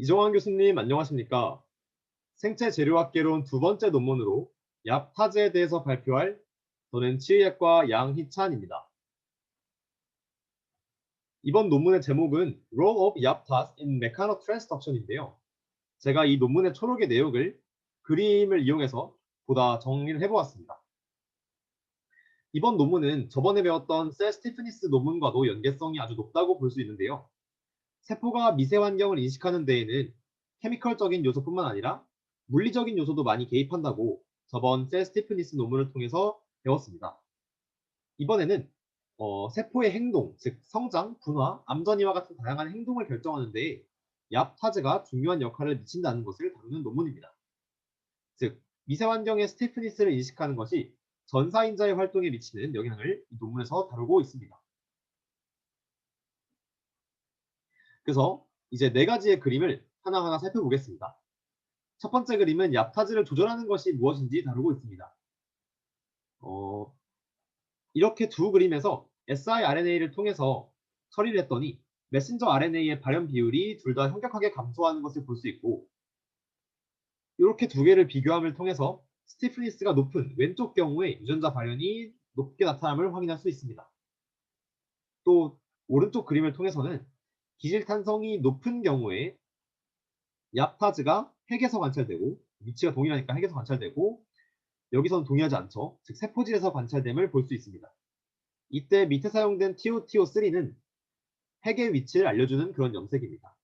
이정환 교수님 안녕하십니까? 생체 재료학개론 두 번째 논문으로 얍타즈에 대해서 발표할 저는 치의학과 양희찬입니다. 이번 논문의 제목은 Role of 얍타즈 in Mechanotransduction인데요. 제가 이 논문의 초록의 내용을 그림을 이용해서 보다 정리를 해보았습니다. 이번 논문은 저번에 배웠던 셀 스티프니스 논문과도 연계성이 아주 높다고 볼 수 있는데요. 세포가 미세 환경을 인식하는 데에는 케미컬적인 요소뿐만 아니라 물리적인 요소도 많이 개입한다고 저번 셀 스티프니스 논문을 통해서 배웠습니다. 이번에는 어, 세포의 행동, 즉 성장, 분화, 암전이와 같은 다양한 행동을 결정하는 데 얍타즈가 중요한 역할을 미친다는 것을 다루는 논문입니다. 즉, 미세 환경의 스티프니스를 인식하는 것이 전사인자의 활동에 미치는 영향을 이 논문에서 다루고 있습니다. 그래서 이제 네 가지의 그림을 하나하나 살펴보겠습니다. 첫 번째 그림은 얍타즈를 조절하는 것이 무엇인지 다루고 있습니다. 어, 이렇게 두 그림에서 siRNA를 통해서 처리를 했더니 메신저 RNA의 발현 비율이 둘 다 현격하게 감소하는 것을 볼 수 있고 이렇게 두 개를 비교함을 통해서 스티프니스가 높은 왼쪽 경우에 유전자 발현이 높게 나타남을 확인할 수 있습니다. 또 오른쪽 그림을 통해서는 기질 탄성이 높은 경우에 얍타즈가 핵에서 관찰되고 위치가 동일하니까 핵에서 관찰되고 여기서는 동일하지 않죠. 즉 세포질에서 관찰됨을 볼 수 있습니다. 이때 밑에 사용된 TOTO3는 핵의 위치를 알려주는 그런 염색입니다.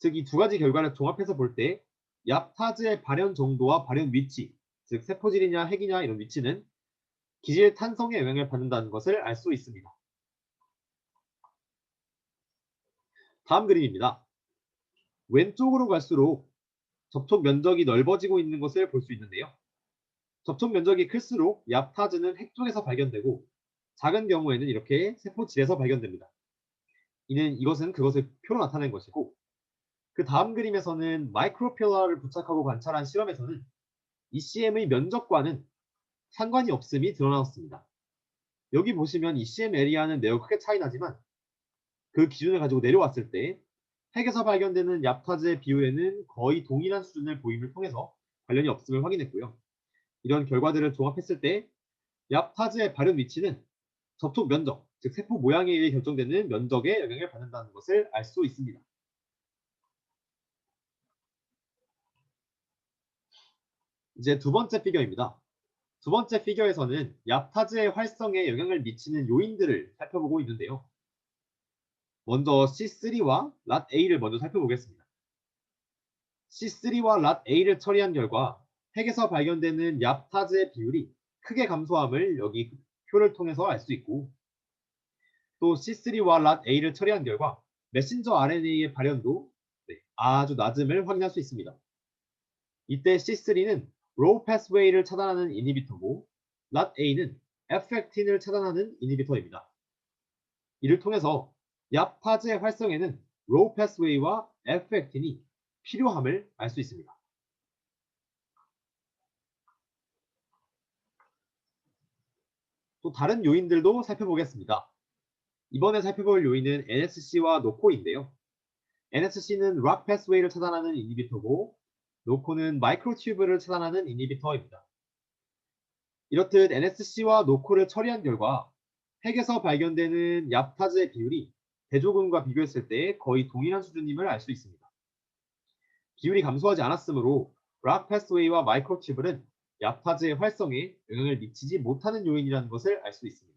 즉 이 두 가지 결과를 종합해서 볼 때 얍타즈의 발현 정도와 발현 위치, 즉 세포질이냐 핵이냐 이런 위치는 기질 탄성에 영향을 받는다는 것을 알 수 있습니다. 다음 그림입니다. 왼쪽으로 갈수록 접촉 면적이 넓어지고 있는 것을 볼 수 있는데요. 접촉 면적이 클수록 얍타즈는 핵 쪽에서 발견되고 작은 경우에는 이렇게 세포질에서 발견됩니다. 이는 이것은 그것을 표로 나타낸 것이고 그 다음 그림에서는 마이크로필러를 부착하고 관찰한 실험에서는 ECM의 면적과는 상관이 없음이 드러났습니다. 여기 보시면 ECM 에리아는 매우 크게 차이 나지만 그 기준을 가지고 내려왔을 때 핵에서 발견되는 얍타즈의 비율에는 거의 동일한 수준을 보임을 통해서 관련이 없음을 확인했고요. 이런 결과들을 종합했을 때 얍타즈의 발현 위치는 접촉 면적, 즉 세포 모양에 의해 결정되는 면적에 영향을 받는다는 것을 알 수 있습니다. 이제 두 번째 피겨입니다. 두 번째 피겨에서는 얍타즈의 활성에 영향을 미치는 요인들을 살펴보고 있는데요. 먼저 C3와 랏A를 먼저 살펴보겠습니다. C3와 랏A를 처리한 결과 핵에서 발견되는 얍타즈의 비율이 크게 감소함을 여기 표를 통해서 알 수 있고 또 C3와 랏A를 처리한 결과 메신저 RNA의 발현도 네, 아주 낮음을 확인할 수 있습니다. 이때 C3는 로우 패스웨이를 차단하는 이니비터고 랏A는 에펙틴을 차단하는 이니비터입니다. 이를 통해서 얍타즈의 활성에는 로우 패스웨이와 에펙틴이 필요함을 알 수 있습니다. 또 다른 요인들도 살펴보겠습니다. 이번에 살펴볼 요인은 NSC와 노코인데요. NSC는 락 패스웨이를 차단하는 이니비터고 노코는 마이크로튜브를 차단하는 이니비터입니다. 이렇듯 NSC와 노코를 처리한 결과 핵에서 발견되는 얍타즈의 비율이 대조군과 비교했을 때 거의 동일한 수준임을 알 수 있습니다. 비율이 감소하지 않았으므로 락 패스웨이와 마이크로튜브는 얍타즈의 활성에 영향을 미치지 못하는 요인이라는 것을 알 수 있습니다.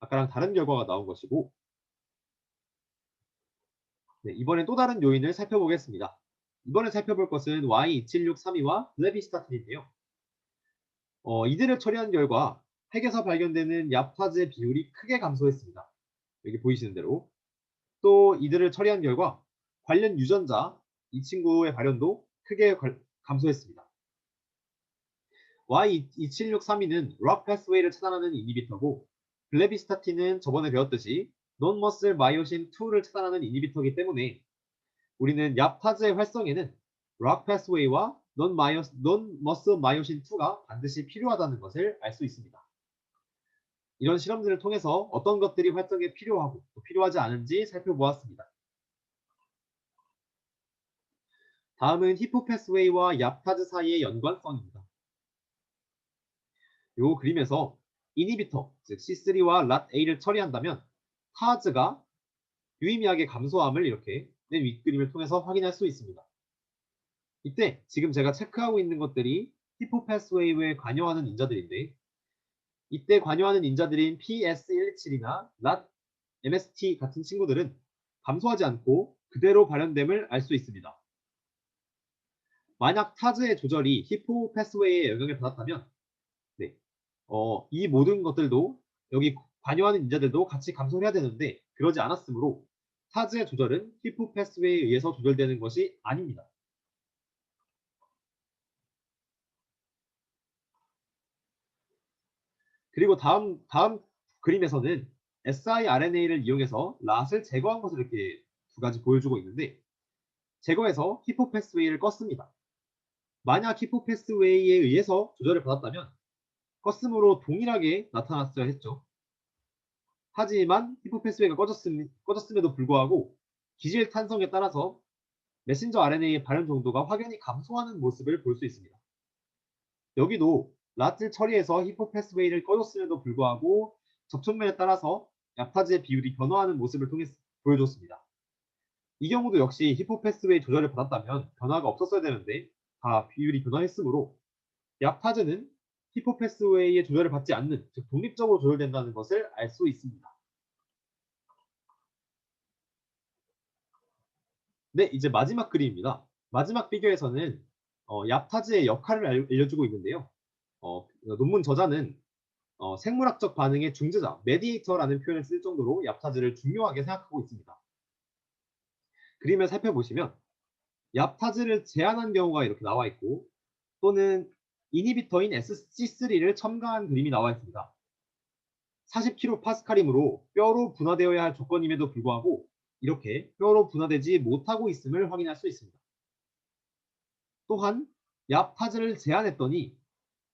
아까랑 다른 결과가 나온 것이고 네, 이번엔 또 다른 요인을 살펴보겠습니다. 이번에 살펴볼 것은 Y2763와 블레비스타틴인데요. 어, 이들을 처리한 결과 핵에서 발견되는 얍타즈의 비율이 크게 감소했습니다. 여기 보이시는 대로 또 이들을 처리한 결과 관련 유전자 이 친구의 발현도 크게 감소했습니다. Y2763는 락 패스웨이를 차단하는 이니비터고 블레비스타틴은 저번에 배웠듯이 논머슬 마이오신 2를 차단하는 이니비터이기 때문에 우리는 얍타즈의 활성에는 락 패스웨이와 논머슬 마이오신 2가 반드시 필요하다는 것을 알 수 있습니다. 이런 실험들을 통해서 어떤 것들이 활성에 필요하고 또 필요하지 않은지 살펴보았습니다. 다음은 히포패스웨이와 얍타즈 사이의 연관성입니다. 이 그림에서 이니비터, 즉 C3와 랏A를 처리한다면 타즈가 유의미하게 감소함을 이렇게 맨 윗그림을 통해서 확인할 수 있습니다. 이때 지금 제가 체크하고 있는 것들이 히포패스웨이에 관여하는 인자들인데 이때 관여하는 인자들인 PS117이나 랏, MST 같은 친구들은 감소하지 않고 그대로 발현됨을 알 수 있습니다. 만약 타즈의 조절이 히포 패스웨이에 영향을 받았다면 네, 어, 이 모든 것들도 여기 관여하는 인자들도 같이 감소를 해야 되는데 그러지 않았으므로 타즈의 조절은 히포 패스웨이에 의해서 조절되는 것이 아닙니다. 그리고 다음 다음 그림에서는 siRNA를 이용해서 랏을 제거한 것을 이렇게 두 가지 보여주고 있는데 제거해서 히포 패스웨이를 껐습니다. 만약 히포 패스웨이에 의해서 조절을 받았다면 껐음으로 동일하게 나타났어야 했죠. 하지만 히포 패스웨이가 꺼졌음, 꺼졌음에도 불구하고 기질 탄성에 따라서 메신저 RNA의 발현 정도가 확연히 감소하는 모습을 볼 수 있습니다. 여기도 랏을 처리해서 히포 패스웨이를 꺼줬음에도 불구하고 접촉면에 따라서 약파즈의 비율이 변화하는 모습을 통해 보여줬습니다. 이 경우도 역시 히포 패스웨이 조절을 받았다면 변화가 없었어야 되는데 다 비율이 변화했으므로 약파즈는 히포 패스웨이의 조절을 받지 않는 즉 독립적으로 조절된다는 것을 알 수 있습니다. 네, 이제 마지막 그림입니다. 마지막 비교에서는 어, 얍타즈의 역할을 알려주고 있는데요. 어, 논문 저자는 어, 생물학적 반응의 중재자, 메디에이터라는 표현을 쓸 정도로 얍타즈를 중요하게 생각하고 있습니다. 그림을 살펴보시면 얍타즈를 제한한 경우가 이렇게 나와 있고 또는 이니비터인 SC3를 첨가한 그림이 나와 있습니다. 40kPa이므로 뼈로 분화되어야 할 조건임에도 불구하고 이렇게 뼈로 분화되지 못하고 있음을 확인할 수 있습니다. 또한 얍타즈를 제한했더니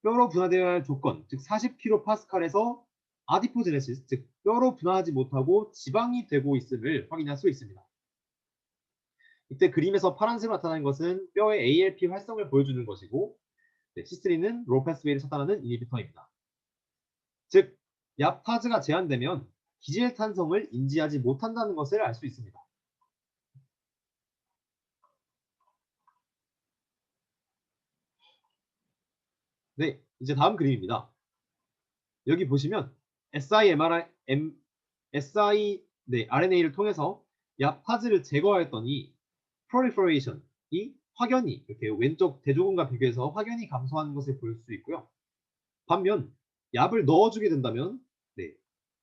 뼈로 분화되어야 할 조건, 즉 40kPa에서 아디포제네시스, 즉 뼈로 분화하지 못하고 지방이 되고 있음을 확인할 수 있습니다. 이때 그림에서 파란색으로 나타나는 것은 뼈의 ALP 활성을 보여주는 것이고 네, C3는 로패스웨이를 차단하는 이니비터입니다. 즉, 얍타즈가 제한되면 기질 탄성을 인지하지 못한다는 것을 알 수 있습니다. 네, 이제 다음 그림입니다. 여기 보시면 siMRI, M, si 네, RNA를 통해서 얍파즈를 제거하였더니 proliferation이 확연히 이렇게 왼쪽 대조군과 비교해서 확연히 감소하는 것을 볼 수 있고요. 반면 얍을 넣어주게 된다면 네,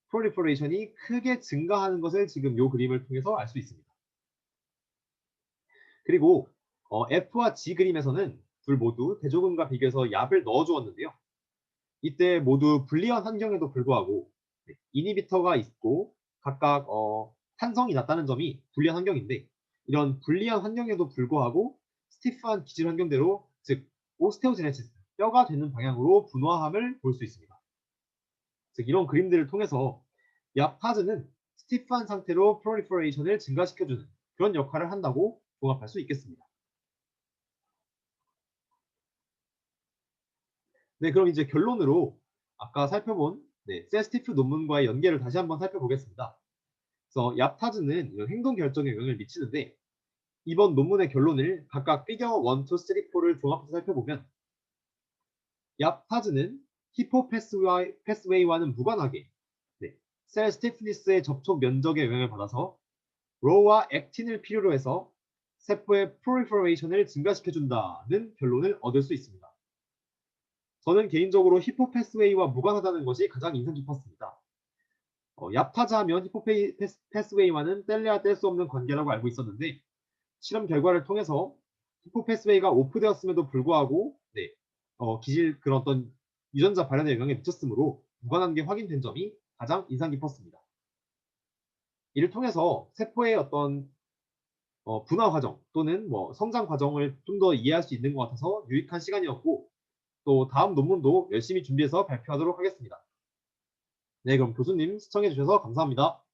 proliferation이 크게 증가하는 것을 지금 이 그림을 통해서 알 수 있습니다. 그리고 어, F와 G 그림에서는 둘 모두 대조군과 비교해서 얍을 넣어주었는데요. 이때 모두 불리한 환경에도 불구하고 네, 이니비터가 있고 각각 어, 탄성이 낮다는 점이 불리한 환경인데 이런 불리한 환경에도 불구하고 스티프한 기질 환경대로 즉 오스테오제네시스 뼈가 되는 방향으로 분화함을 볼 수 있습니다. 즉 이런 그림들을 통해서 얍파즈는 스티프한 상태로 프로리퍼레이션을 증가시켜주는 그런 역할을 한다고 종합할 수 있겠습니다. 네, 그럼 이제 결론으로 아까 살펴본 네, 세스티프 논문과의 연계를 다시 한번 살펴보겠습니다. 그래서 얍타즈는 이런 행동 결정에 영향을 미치는데 이번 논문의 결론을 각각 피겨 1, 2, 3, 4를 종합해서 살펴보면 얍타즈는 히포 패스웨이 와는 무관하게 네, 셀 스티프니스의 접촉 면적에 영향을 받아서 로와 액틴을 필요로 해서 세포의 프로리퍼레이션을 증가시켜준다는 결론을 얻을 수 있습니다. 저는 개인적으로 히포 패스웨이와 무관하다는 것이 가장 인상 깊었습니다. 어, 하면 히포패스웨이와는 뗄래야 뗄 수 없는 관계라고 알고 있었는데 실험 결과를 통해서 히포 패스웨이가 오프되었음에도 불구하고 네, 어, 기질 그런 어떤 유전자 발현에 영향을 미쳤으므로 무관한 게 확인된 점이 가장 인상 깊었습니다. 이를 통해서 세포의 어떤 어, 분화 과정 또는 뭐 성장 과정을 좀 더 이해할 수 있는 것 같아서 유익한 시간이었고 또 다음 논문도 열심히 준비해서 발표하도록 하겠습니다. 네, 그럼 교수님 시청해 주셔서 감사합니다.